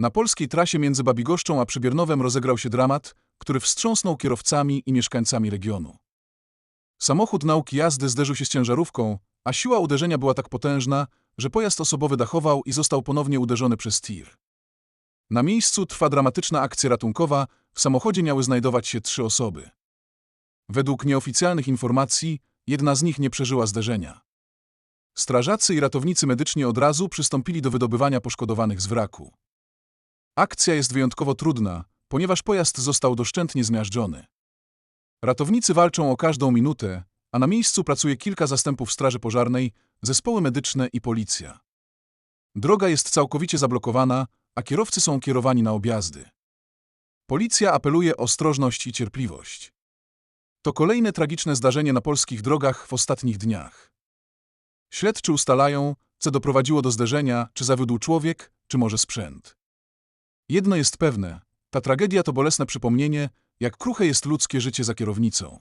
Na polskiej trasie między Babigoszczą a Przybiernowem rozegrał się dramat, który wstrząsnął kierowcami i mieszkańcami regionu. Samochód nauki jazdy zderzył się z ciężarówką, a siła uderzenia była tak potężna, że pojazd osobowy dachował i został ponownie uderzony przez tir. Na miejscu trwa dramatyczna akcja ratunkowa, w samochodzie miały znajdować się trzy osoby. Według nieoficjalnych informacji, jedna z nich nie przeżyła zderzenia. Strażacy i ratownicy medyczni od razu przystąpili do wydobywania poszkodowanych z wraku. Akcja jest wyjątkowo trudna, ponieważ pojazd został doszczętnie zmiażdżony. Ratownicy walczą o każdą minutę, a na miejscu pracuje kilka zastępów straży pożarnej, zespoły medyczne i policja. Droga jest całkowicie zablokowana, a kierowcy są kierowani na objazdy. Policja apeluje o ostrożność i cierpliwość. To kolejne tragiczne zdarzenie na polskich drogach w ostatnich dniach. Śledczy ustalają, co doprowadziło do zderzenia, czy zawiódł człowiek, czy może sprzęt. Jedno jest pewne, ta tragedia to bolesne przypomnienie, jak kruche jest ludzkie życie za kierownicą.